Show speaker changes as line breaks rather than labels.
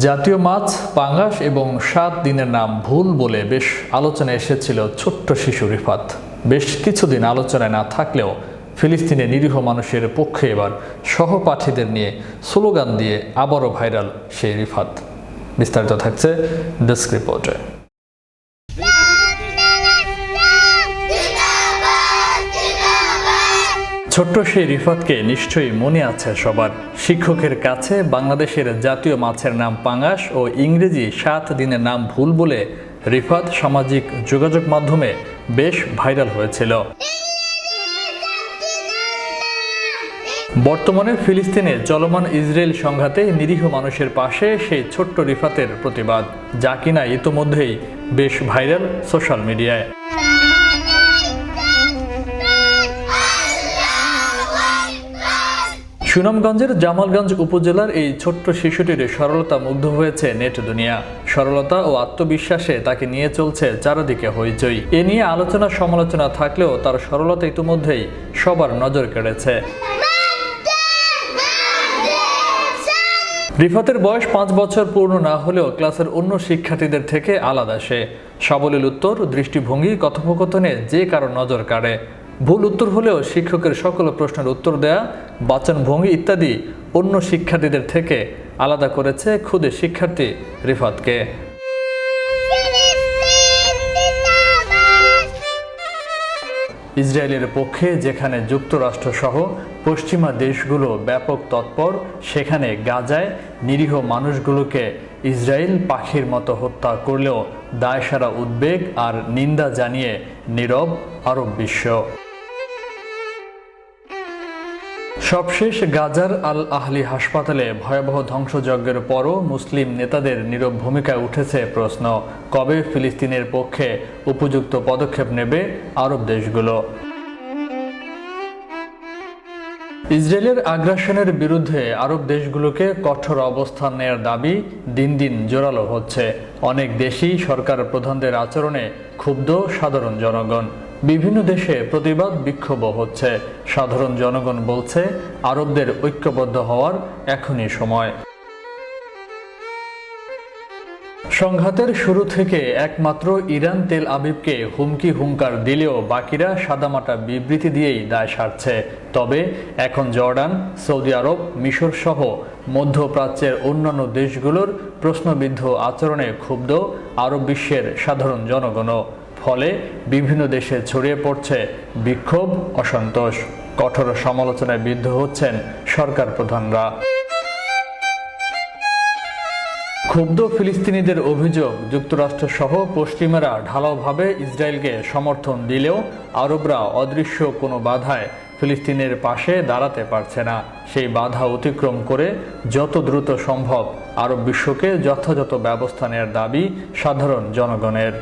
জাতীয় মাছ, পাঙ্গাস এবং সাত দিনের নাম ভুল বলে বেশ আলোচনায় এসেছিল ছোট্ট শিশু রিফাত। বেশ কিছুদিন আলোচনায় না থাকলেও ফিলিস্তিনে নিরীহ মানুষের পক্ষে এবার সহপাঠীদের নিয়ে স্লোগান দিয়ে আবারও ভাইরাল সেই রিফাত। বিস্তারিত থাকছে ডেস্ক রিপোর্টে। ছোট্ট সেই রিফাতকে নিশ্চয়ই মনে আছে সবার। শিক্ষকের কাছে বাংলাদেশের জাতীয় মাছের নাম পাঙ্গাস ও ইংরেজি সাত দিনের নাম ভুল বলে রিফাত সামাজিক যোগাযোগ মাধ্যমে বেশ ভাইরাল হয়েছিল। বর্তমানে ফিলিস্তিনে চলমান ইসরায়েল সংঘাতে নিরীহ মানুষের পাশে সেই ছোট্ট রিফাতের প্রতিবাদ, যা কিনা ইতোমধ্যেই বেশ ভাইরাল সোশ্যাল মিডিয়ায়। সুনামগঞ্জের জামালগঞ্জ উপজেলার এই ছোট্ট শিশুটির সরলতা মুগ্ধ হয়েছে নেট দুনিয়া। সরলতা ও আত্মবিশ্বাসে তাকে নিয়ে চলছে চারদিকে হইচই। এ নিয়ে আলোচনা সমালোচনা থাকলেও তার সরলতা ইতিমধ্যেই সবার নজর কেড়েছে। রিফাতের বয়স পাঁচ বছর পূর্ণ না হলেও ক্লাসের অন্য শিক্ষার্থীদের থেকে আলাদা সে। সাবলীল উত্তর, দৃষ্টিভঙ্গি, কথোপকথনে যে কারও নজর কাড়ে। ভুল উত্তর হলেও শিক্ষকের সকল প্রশ্নের উত্তর দেয়া, বাচন ভঙ্গি ইত্যাদি অন্য শিক্ষার্থীদের থেকে আলাদা করেছে খুদে শিক্ষার্থী রিফাতকে। ইসরায়েলের পক্ষে যেখানে যুক্তরাষ্ট্র সহ পশ্চিমা দেশগুলো ব্যাপক তৎপর, সেখানে গাজায় নিরীহ মানুষগুলোকে ইসরায়েল পাখির মতো হত্যা করলেও দায়সারা উদ্বেগ আর নিন্দা জানিয়ে নীরব আরব বিশ্ব। সবশেষ গাজার আল আহলি হাসপাতালে ভয়াবহ ধ্বংসযজ্ঞের পরও মুসলিম নেতাদের নীরব ভূমিকায় উঠেছে প্রশ্ন, কবে ফিলিস্তিনের পক্ষে উপযুক্ত পদক্ষেপ নেবে আরব দেশগুলো? ইসরায়েলের আগ্রাসনের বিরুদ্ধে আরব দেশগুলোকে কঠোর অবস্থান নেয়ার দাবি দিন দিন জোরালো হচ্ছে। অনেক দেশই সরকার প্রধানদের আচরণে ক্ষুব্ধ সাধারণ জনগণ। বিভিন্ন দেশে প্রতিবাদ বিক্ষোভ হচ্ছে। সাধারণ জনগণ বলছে, আরবদের ঐক্যবদ্ধ হওয়ার এখনই সময়। সংঘাতের শুরু থেকে একমাত্র ইরান তেল আবিবকে হুমকি হুঙ্কার দিলেও বাকিরা সাদামাটা বিবৃতি দিয়েই দায় সারছে। তবে এখন জর্ডান, সৌদি আরব, মিশর সহ মধ্যপ্রাচ্যের অন্যান্য দেশগুলোর প্রশ্নবিদ্ধ আচরণে ক্ষুব্ধ আরব বিশ্বের সাধারণ জনগণও। ফলে বিভিন্ন দেশে ছড়িয়ে পড়ছে বিক্ষোভ, অসন্তোষ। কঠোর সমালোচনায় বিদ্ধ হচ্ছেন সরকার প্রধানরা। ক্ষুব্ধ ফিলিস্তিনিদের অভিযোগ যুক্তরাষ্ট্র সহ পশ্চিমারা ঢালাওভাবে ইসরায়েলকে সমর্থন দিলেও আরবরা অদৃশ্য কোনো বাধায় ফিলিস্তিনের পাশে দাঁড়াতে পারছে না। সেই বাধা অতিক্রম করে যত দ্রুত সম্ভব আরব বিশ্বকে যথাযথ ব্যবস্থা নেওয়ার দাবি সাধারণ জনগণের।